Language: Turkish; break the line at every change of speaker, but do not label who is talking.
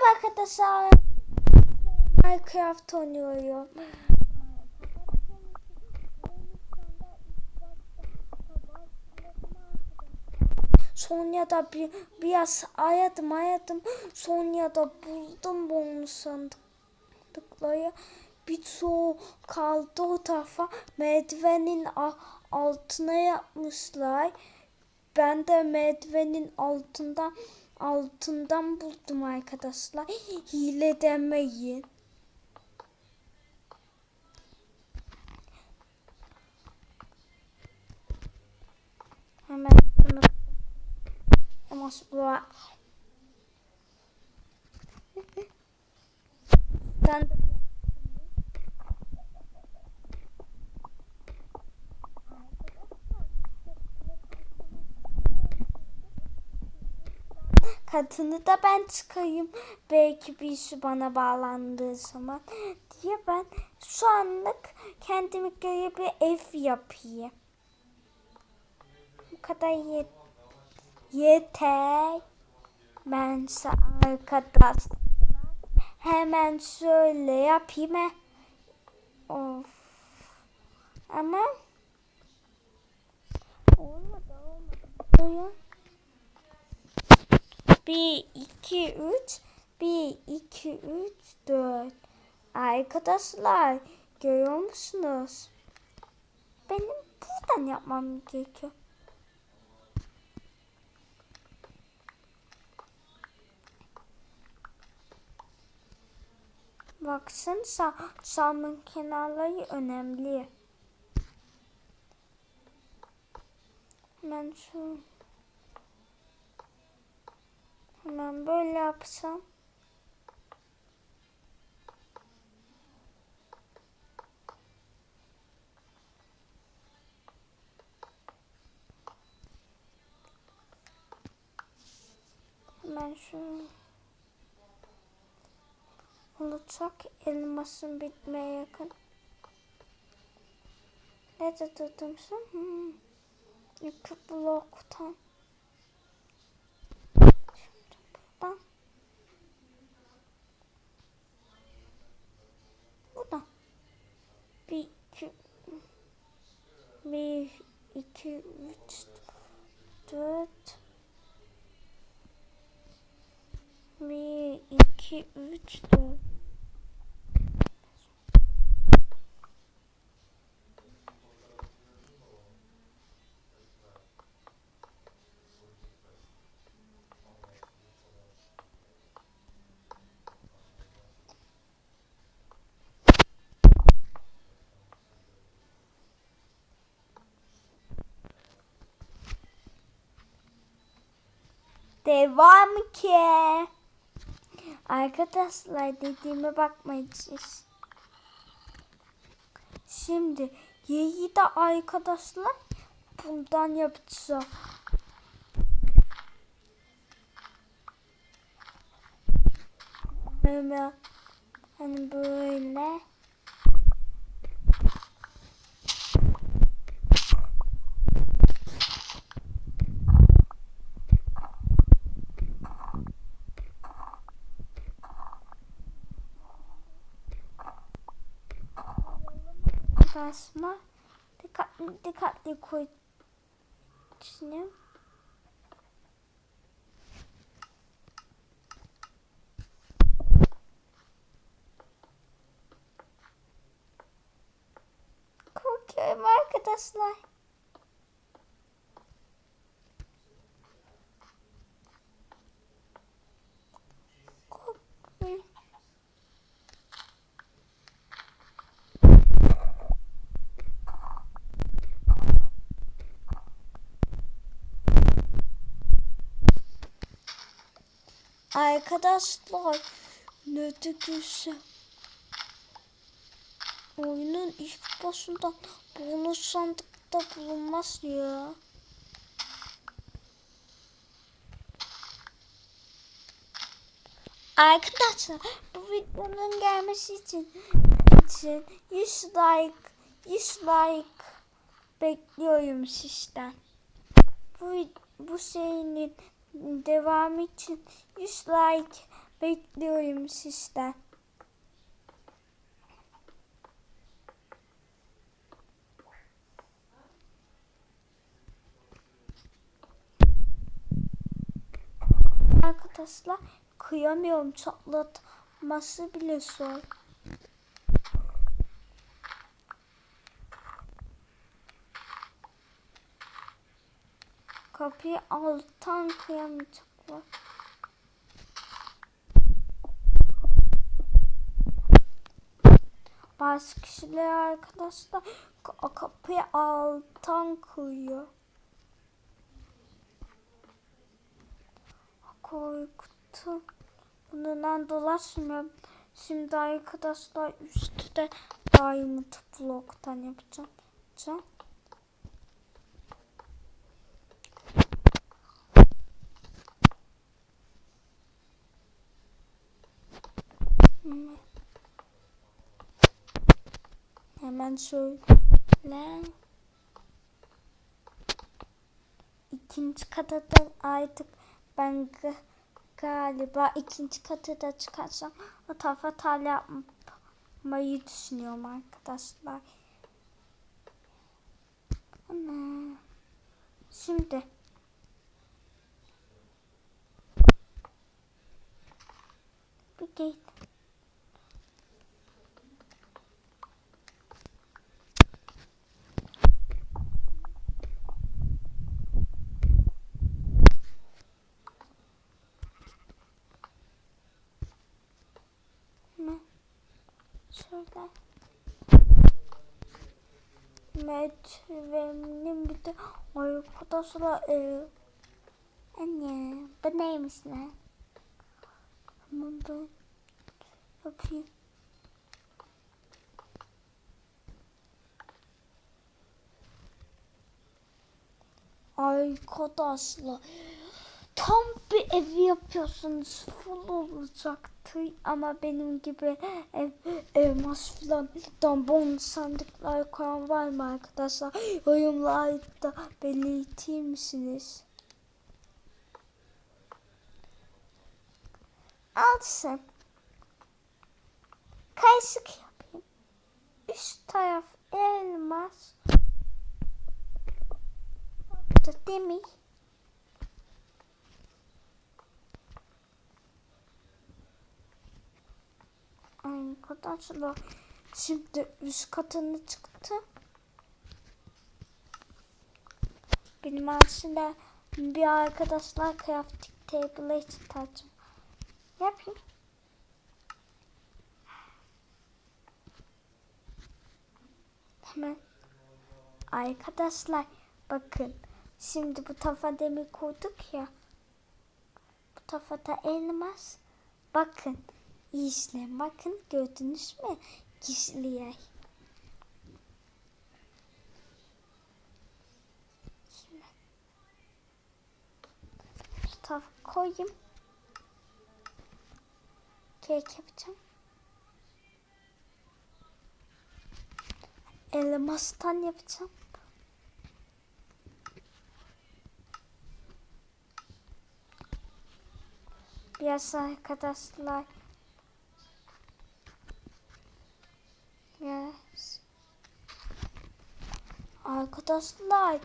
Merhaba arkadaşlar. Minecraft oynuyorum. Sonra da bir biraz aradım aradım. Sonra da buldum bonus sandıkları. Bir çoğu kaldı o tarafa. Merdivenin altına yapmışlar. Ben de merdivenin altından altından buldum arkadaşlar. Hile demeyin. Hemen bunu ama sonra ben de katını da ben çıkayım. Belki bir işi bana bağlandığı zaman diye ben şu anlık kendime göre bir ev yapayım. Bu kadar yet yeter. Ben arkadaşlar hemen şöyle yapayım. Of. Ama 1, 2, 3. 1, 2, 3, 4. Arkadaşlar görüyor musunuz? Benim buradan yapmam gerekiyor. Baksanıza Sam'ın kenarları önemli. Hemen şu Hemen böyle yapsam. Hemen şu olacak elmasın bitmeye yakın. Nerede durdum sen? Hmm. İki bloktan. 2 1 2 3 4 1 2 3 4 Devam ki. Arkadaşlar dediğime bakmayın siz. Şimdi yeyi de arkadaşlar bundan yapacağım. Hani böyle. Arkadaşlar dikkatli dikkatli koy. Düşünüyorum. Korkuyorum arkadaşlar. Korkuyorum. Arkadaşlar ne de güzel. Oyunun ilk başından bonus sandıkta bulunmaz ya. Arkadaşlar bu videonun gelmesi için, için 100 like 100 like bekliyorum sizden. Bu bu serinin devamı için 100 like bekliyorum sizden. Arkadaşlar kıyamıyorum çatlatması bile zor. Kapıyı alttan kıyamayacaklar. Bazı kişiler arkadaşlar ka- kapıyı alttan kıyıyor. Korktum. Bundan dolaşmıyorum. Şimdi arkadaşlar üstte Diamond Vlog'tan yapacağım. Hemen şöyle. İkinci kata da artık ben galiba ikinci katı da çıkarsam o tarafa tal yapmayı düşünüyorum arkadaşlar. Şimdi bir gate. Hemen şöyle Merdivenin bir de arkadaşlar e, anne bu neymiş lan? Hemen ben yapayım. Arkadaşlar tam bir ev yapıyorsunuz full olacaktı ama benim gibi ev elmas falan dambon sandıklar koyan var mı arkadaşlar yorumlarda belirtir misiniz? Al sen. Kaysık yapayım. Üst taraf elmas. Demir. Arkadaşlar şimdi üst katını çıktı. Benim aslında bir arkadaşlar crafting table'a ihtiyacım. Yapayım. Hemen. Arkadaşlar bakın. Şimdi bu tarafa demir koyduk ya. Bu tarafa da elmas. Bakın. İşlem. Bakın gördünüz mü? Şu tarafa koyayım. Kek yapacağım. Elmastan yapacağım. Biraz arkadaşlar. das Leid